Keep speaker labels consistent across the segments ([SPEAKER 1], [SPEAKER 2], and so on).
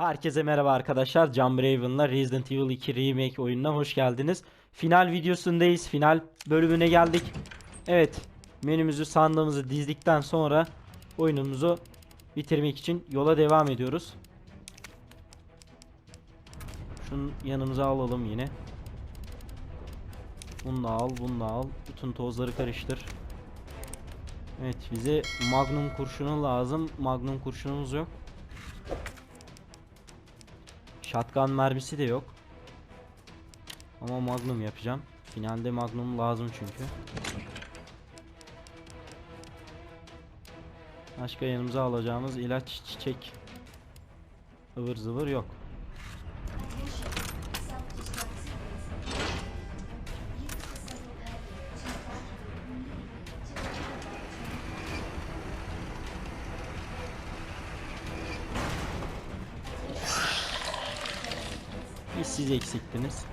[SPEAKER 1] Herkese merhaba arkadaşlar. John Braven'la Resident Evil 2 Remake oyununa hoş geldiniz. Final videosundayız. Final bölümüne geldik. Evet, menümüzü sandığımızı dizdikten sonra oyunumuzu bitirmek için yola devam ediyoruz. Şunu yanımıza alalım yine. Bunu da al, bunu da al. Bütün tozları karıştır. Evet, bize Magnum kurşunu lazım. Magnum kurşunumuz yok. Shotgun mermisi de yok. Ama Magnum yapacağım. Finalde Magnum lazım çünkü. Başka yanımıza alacağımız ilaç, çiçek, ıvır zıvır yok. Bir siz eksiktiniz.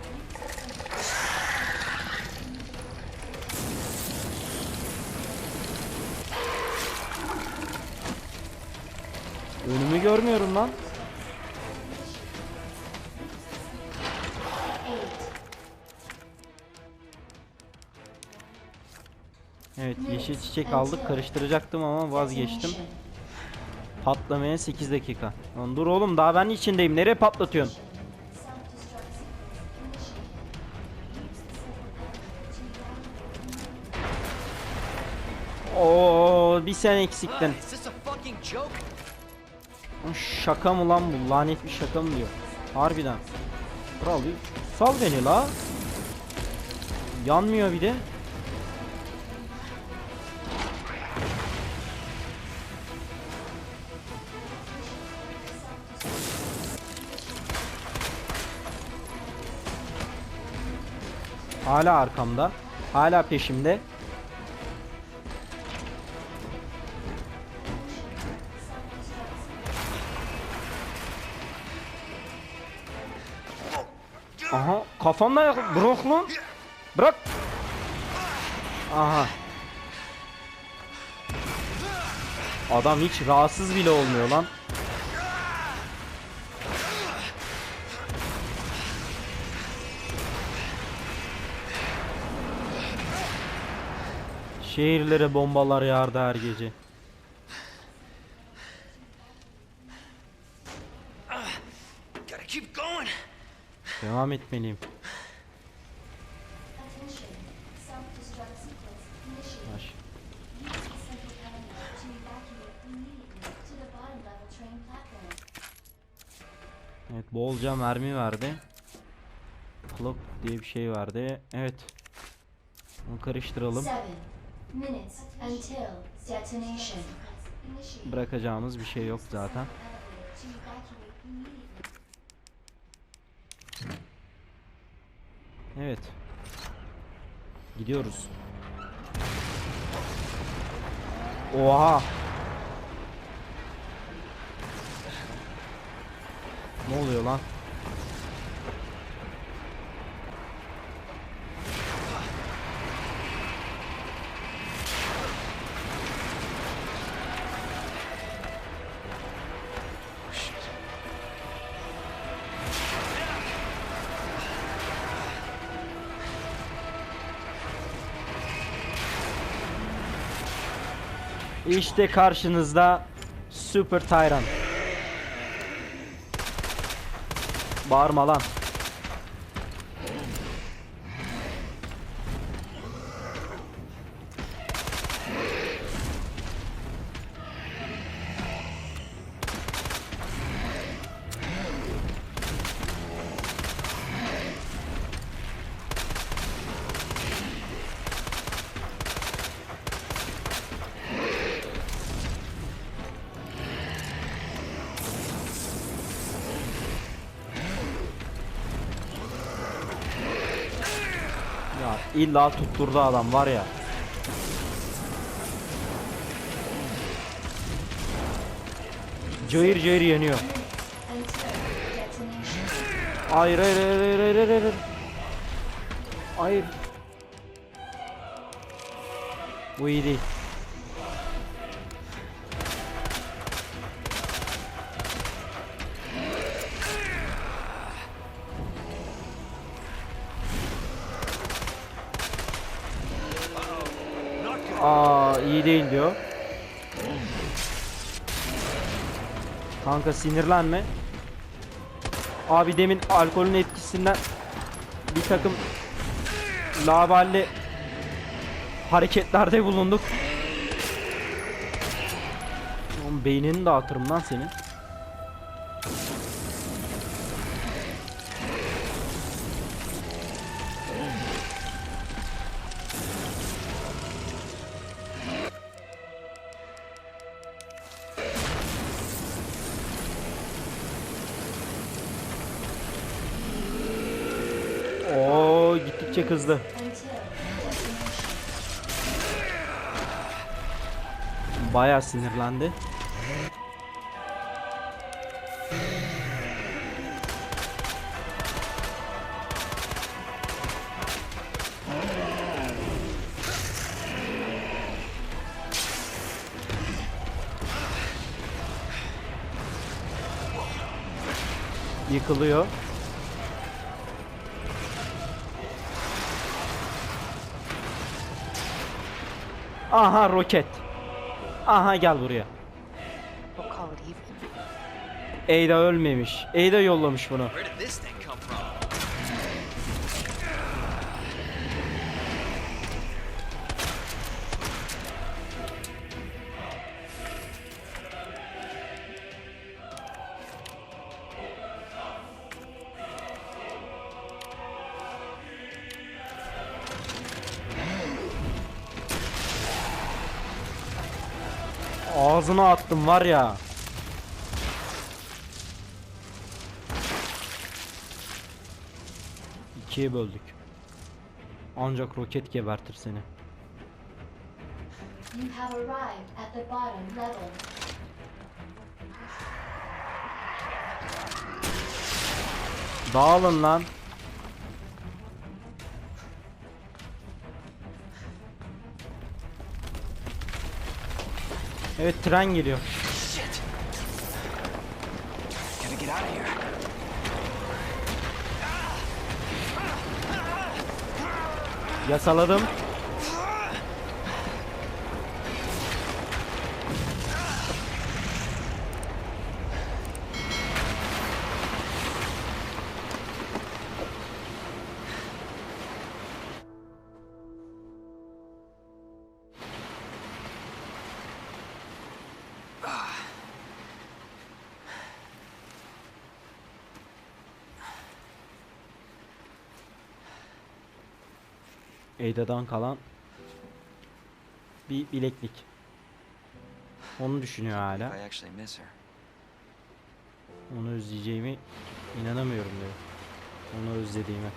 [SPEAKER 1] Önümü görmüyorum lan. Evet yeşil çiçek aldık karıştıracaktım ama vazgeçtim. Patlamaya 8 dakika. Dur oğlum daha ben içindeyim. Nereye patlatıyorsun? Oo bir sen eksiktin. Şaka mı lan bu? Lanet bir şaka mı diyor. Harbiden. Kral bir sal beni la. Yanmıyor bir de. Hala arkamda. Hala peşimde. Aha kafamda yak bırak lan. Bırak. Aha. Adam hiç rahatsız bile olmuyor lan. Şehirlere bombalar yağardı her gece.
[SPEAKER 2] Train platform.
[SPEAKER 1] Evet bolca mermi verdi. Clock diye bir şey verdi. Evet. Bunu karıştıralım. Bırakacağımız bir şey yok zaten. Evet. Gidiyoruz. Oha. Ne oluyor lan? İşte karşınızda Super Tyrant. Bağırma lan. Ya illa tutturdu adam var ya. Cayır cayır yanıyor. Hayır hayır hayır hayır hayır hayır, hayır. Hayır. Bu iyi değil. İyi değil diyor. Kanka sinirlenme. Abi demin alkolün etkisinden bir takım laballi hareketlerde bulunduk. Oğlum beynini dağıtırım lan senin.
[SPEAKER 2] Until destination.
[SPEAKER 1] Bayağı sinirlendi. Yıkılıyor. Aha roket. Aha gel buraya. Ada ölmemiş. Ada yollamış bunu. Ağzına attım var ya. İkiye böldük. Ancak roket gebertir seni.
[SPEAKER 2] You have arrived at the bottom level.
[SPEAKER 1] Dağılın lan. Evet tren geliyor. Yasaladım. Eyda'dan kalan bir bileklik. Onu düşünüyor hala. Onu özleyeceğimi inanamıyorum diyor. Onu özlediğime.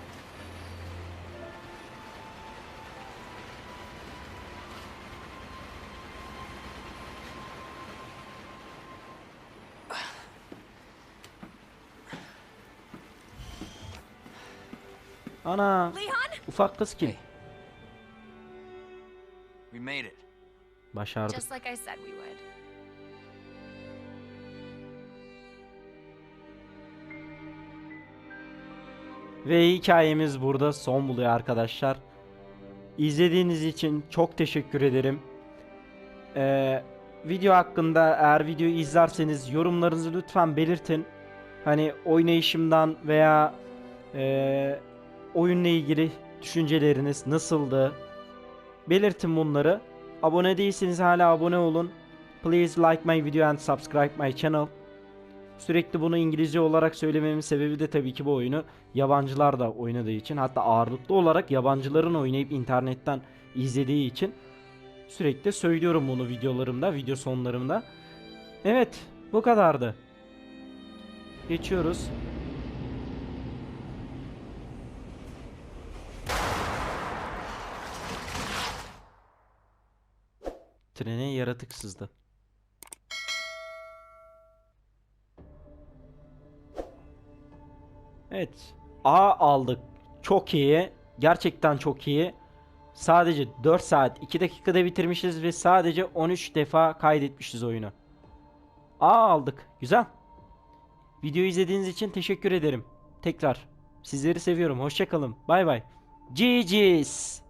[SPEAKER 1] Ana ufak kız kim?
[SPEAKER 3] We
[SPEAKER 1] Başardık.
[SPEAKER 4] Just like I said we would.
[SPEAKER 1] Ve hikayemiz burada son buluyor arkadaşlar. İzlediğiniz için çok teşekkür ederim. Ee, video hakkında eğer videoyu izlerseniz yorumlarınızı lütfen belirtin. Hani oynayışımdan veya ee, oyunla ilgili düşünceleriniz nasıldı? Belirtin bunları. Abone değilseniz hala abone olun. Please like my video and subscribe my channel. Sürekli bunu İngilizce olarak söylememin sebebi de tabii ki bu oyunu yabancılar da oynadığı için hatta ağırlıklı olarak yabancıların oynayıp internetten izlediği için sürekli söylüyorum bunu videolarımda, video sonlarımda. Evet, bu kadardı. Geçiyoruz. Trene yaratık sızdı. Evet. A aldık. Çok iyi. Gerçekten çok iyi. Sadece 4 saat 2 dakikada bitirmişiz ve sadece 13 defa kaydetmişiz oyunu. A aldık. Güzel. Videoyu izlediğiniz için teşekkür ederim. Tekrar. Sizleri seviyorum. Hoşçakalın. Bay bay. GG's.